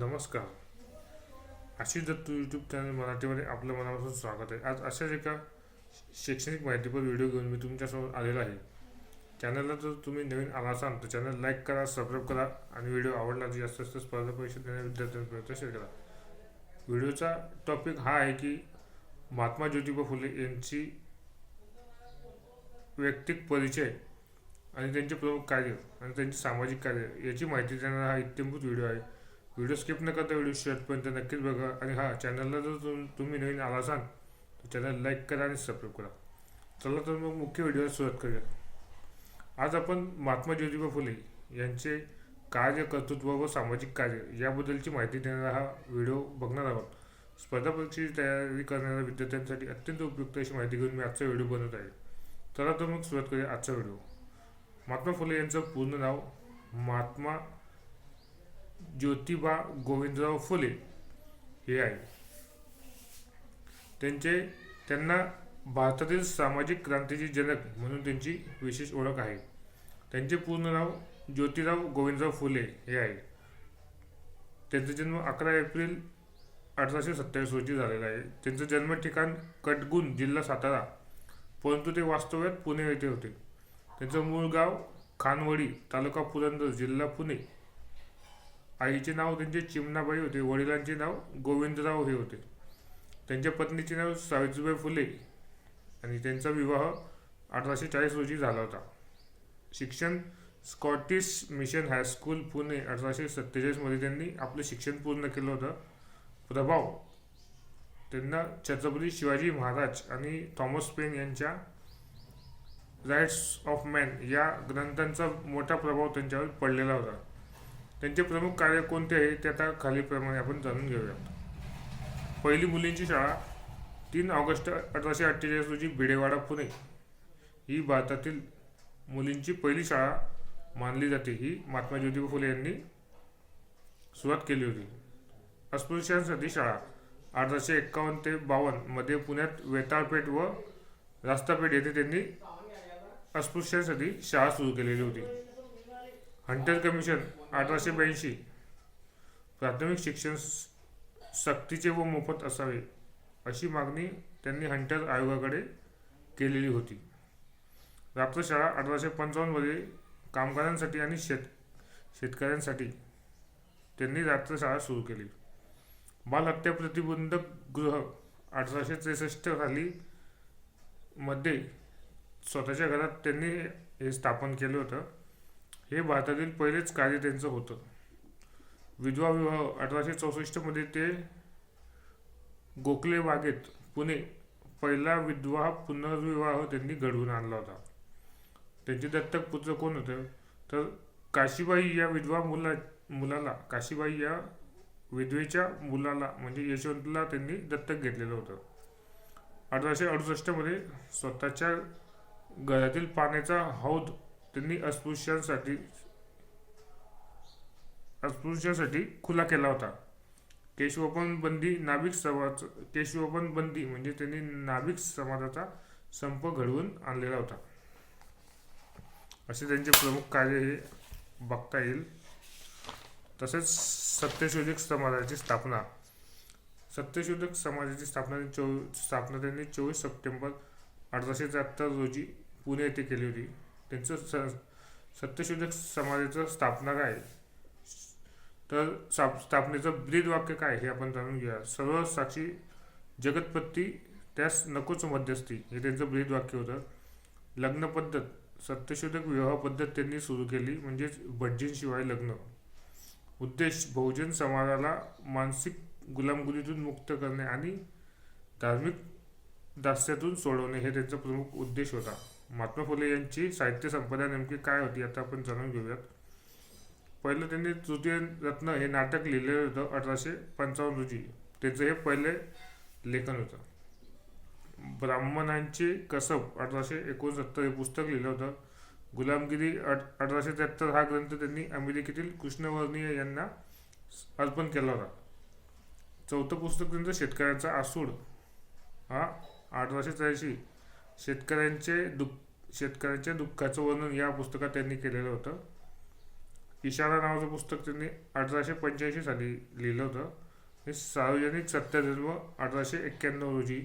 नमस्कार. Ashish Dattu YouTube channel मराठीमध्ये आपलं मनापासून स्वागत आहे. आज अशाच एका शैक्षणिक माहितीपर व्हिडिओ घेऊन मी तुमच्यासमोर आलेलो आहे. चॅनलला जर तुम्ही नवीन आला असाल तर चॅनल लाईक करा सबस्क्राईब करा आणि व्हिडिओ आवडला तर जास्त जास्त स्पर्धा परीक्षा देणाऱ्या विद्यार्थ्यांपर्यंत शेअर करा. व्हिडिओचा टॉपिक हा आहे की महात्मा ज्योतिबा फुले यांची वैयक्तिक परिचय आणि त्यांचे प्रमुख कार्य आणि त्यांचे सामाजिक कार्य याची माहिती देणारा हा इत्यंभूत व्हिडिओ आहे. व्हिडिओ स्किप न करता व्हिडिओ शेवटपर्यंत नक्कीच बघा. आणि हा चॅनलला जर तुम तुम्ही नवीन आला असाल तर चॅनल लाईक करा आणि सबस्क्राईब करा. चला तर मग मुख्य व्हिडिओला सुरुवात करूया. आज आपण महात्मा ज्योतिबा फुले यांचे कार्य कर्तृत्व व सामाजिक कार्य याबद्दलची माहिती देणारा हा व्हिडिओ बघणार आहोत. स्पर्धा परीक्षेची तयारी करणाऱ्या विद्यार्थ्यांसाठी अत्यंत उपयुक्त अशी माहिती घेऊन मी आजचा व्हिडिओ बनवत आहे. चला तर मग सुरुवात करूया आजचा व्हिडिओ महात्मा फुले यांचं पूर्ण नाव महात्मा ज्योतिबा गोविंदराव फुले हे आहे त्यांचे त्यांना भारतातील सामाजिक क्रांतीचे जनक म्हणून त्यांची विशेष ओळख आहे. त्यांचे पूर्ण नाव ज्योतिराव गोविंदराव फुले हे आहे. त्यांचा जन्म अकरा एप्रिल अठराशे सत्तावीस रोजी झालेला आहे. त्यांचं जन्म ठिकाण कटगुण जिल्हा सातारा परंतु ते वास्तव्यात पुणे येथे होते. त्यांचं मूळ गाव खानवडी तालुका पुरंदर जिल्हा पुणे आईचे नाव त्यांचे चिमणाबाई होते वडिलांचे नाव गोविंदराव हे होते. त्यांच्या पत्नीचे नाव सावित्रीबाई फुले आणि त्यांचा विवाह अठराशे चाळीस रोजी झाला होता. शिक्षण स्कॉटिश मिशन हायस्कूल पुणे अठराशे सत्तेचाळीसमध्ये त्यांनी आपलं शिक्षण पूर्ण केलं होतं. प्रभाव त्यांना छत्रपती शिवाजी महाराज आणि थॉमस पेन यांच्या राईट्स ऑफ मॅन या ग्रंथांचा मोठा प्रभाव त्यांच्यावर पडलेला होता. त्यांचे प्रमुख कार्य कोणते आहे ते आता खालीलप्रमाणे आपण जाणून घेऊयात पहिली मुलींची शाळा तीन ऑगस्ट अठराशे अठ्ठेचाळीस रोजी बिडेवाडा पुणे. ही भारतातील मुलींची पहिली शाळा मानली जाते. ही महात्मा ज्योतिबा फुले यांनी सुरुवात केली होती. अस्पृश्यांसाठी शाळा अठराशे एक्कावन्न ते बावन्नमध्ये पुण्यात वेताळपेठ व रास्तापेठ येथे त्यांनी अस्पृश्यांसाठी शाळा सुरू केलेली होती. हंटर कमिशन अठराशे ब्याऐंशी. प्राथमिक शिक्षण स- सक्तीचे व मोफत असावे अशी मागणी त्यांनी हंटर आयोगाकडे केलेली होती. रात्रशाळा अठराशे पंचावन्नमध्ये कामगारांसाठी आणि शेत शेतकऱ्यांसाठी त्यांनी रात्रशाळा सुरू केली. बालहत्या प्रतिबंधक गृह अठराशे त्रेसष्ट साली मध्ये स्वतःच्या घरात त्यांनी हे स्थापन केलं होतं. हे भारतातील पहिलेच कार्य त्यांचं होतं. विधवा विवाह अठराशे चौसष्टमध्ये ते गोखले बागेत पुणे पहिला विधवा पुनर्विवाह त्यांनी घडवून आणला होता. त्यांचे दत्तक पुत्र कोण होतं? तर काशीबाई या विधवा मुला मुलाला काशीबाई या विधवेच्या मुलाला म्हणजे यशवंतला त्यांनी दत्तक घेतलेलं होतं. अठराशे अडुसष्टमध्ये स्वतःच्या घरातील पाण्याचा हौद त्यांनी अस्पृश्यांसाठी अस्पृश्यांसाठी खुला केला होता. केशवपन बंदी नाभिक समाज केशवपन बंदी म्हणजे त्यांनी नाभिक समाजाचा संप घडवून आणलेला होता. असे त्यांचे प्रमुख कार्य हे बघता येईल. तसेच सत्यशोधक समाजाची स्थापना. सत्यशोधक समाजाची स्थापना चोवीस स्थापना त्यांनी चोवीस सप्टेंबर अठराशे त्र्याहत्तर रोजी पुणे येथे केली होती. त्यांचं स सत्यशोधक समाजाचं स्थापना काय? तर स्थाप स्थापनेचं ब्रीद वाक्य काय हे आपण जाणून घेऊया. सर्व साक्षी जगतपत्ती त्यास नकोच मध्यस्थी. हे त्यांचं ब्रीद वाक्य होतं. लग्न पद्धत. सत्यशोधक विवाह पद्धत त्यांनी सुरू केली म्हणजेच भटजींशिवाय लग्न. उद्देश बहुजन समाजाला मानसिक गुलामगिरीतून मुक्त करणे आणि धार्मिक दास्यातून सोडवणे हे त्यांचा प्रमुख उद्देश होता. महात्मा फुले यांची साहित्य संपदा नेमकी काय होती आता आपण जाणून घेऊयात. पहिलं त्यांनी तृतीय रत्न हे नाटक लिहिलेलं होतं अठराशे पंचावन्न रोजी. त्याचं हे पहिले लेखन होतं. ब्राह्मणांचे कसब अठराशे एकोणसत्तर हे पुस्तक लिहिलं होतं. गुलामगिरी अठ अठराशे त्र्याहत्तर हा ग्रंथ त्यांनी अमेरिकेतील कृष्णवर्णीय यांना अर्पण केला होता. चौथं पुस्तक त्यांचं शेतकऱ्यांचा आसूड हा अठराशे त्र्याऐंशी. शेतकऱ्यांचे दुःख शेतकऱ्यांच्या दुःखाचं वर्णन या पुस्तकात त्यांनी केलेलं होतं. इशारा नावाचं पुस्तक त्यांनी अठराशे पंच्याऐंशी साली लिहिलं होतं. हे सार्वजनिक सत्यधर्म अठराशे एक्क्याण्णव रोजी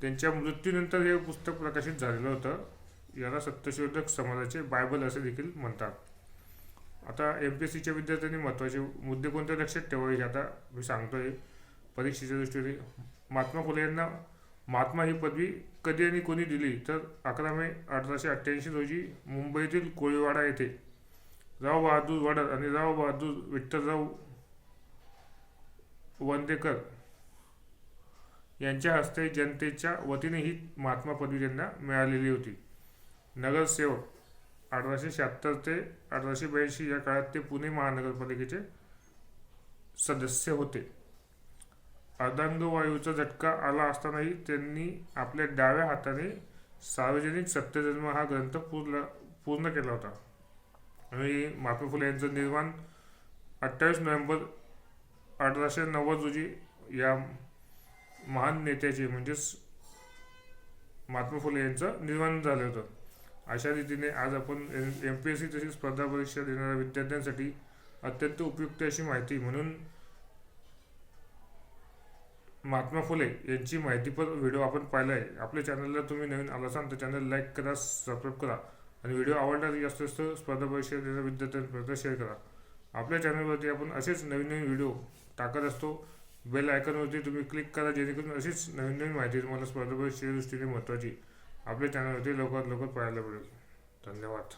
त्यांच्या मृत्यूनंतर हे पुस्तक प्रकाशित झालेलं होतं. याला सत्यशोधक समाजाचे बायबल असे देखील म्हणतात. आता एम पी एस सीच्या विद्यार्थ्यांनी महत्त्वाचे मुद्दे कोणते लक्षात ठेवायचे आता मी सांगतोय. परीक्षेच्या दृष्टीने महात्मा फुले यांना महात्मा ही पदवी कधी आणि कोणी दिली? तर अकरा मे अठराशे अठ्ठ्याऐंशी रोजी मुंबईतील कोळीवाडा येथे. राव बहादूर वडर आणि राव बहादूर विठ्ठलराव वंदेकर यांच्या हस्ते जनतेच्या वतीने ही महात्मा पदवी त्यांना मिळालेली होती. नगरसेवक अठराशे शहात्तर ते अठराशे ब्याऐंशी या काळात ते पुणे महानगरपालिकेचे सदस्य होते. अर्धांग झटका आला असतानाही त्यांनी आपल्या डाव्या हाताने सार्वजनिक सत्यजन्म हा ग्रंथ पूर्ण पूर्ण केला होता. आणि महात्मा फुले यांचं निर्माण अठ्ठावीस नोव्हेंबर अठराशे नव्वद रोजी या महान नेत्याचे म्हणजेच महात्मा फुले यांचं निर्माण झालं होतं. अशा रीतीने आज आपण एम पी एस सी तसेच स्पर्धा परीक्षा देणाऱ्या विद्यार्थ्यांसाठी अत्यंत उपयुक्त अशी माहिती म्हणून महात्मा फुले यांची माहितीपर व्हिडिओ आपण पाहिला आहे आपल्या चॅनलला तुम्ही नवीन आला असाल तर चॅनल लाईक करा सबस्क्राईब करा. आणि व्हिडिओ आवडला तर जास्त जास्त स्पर्धा परीक्षा देणाऱ्या विद्यार्थ्यांपर्यंत शेअर करा. आपल्या चॅनलवरती आपण असेच नवीन नवीन व्हिडिओ टाकत असतो. बेल आयकॉनवरती तुम्ही क्लिक करा जेणेकरून अशीच नवीन नवीन माहिती तुम्हाला स्पर्धा परीक्षेच्या दृष्टीने महत्त्वाची. आपल्या चॅनलवरती लवकरात लवकर पाहायला मिळेल. धन्यवाद.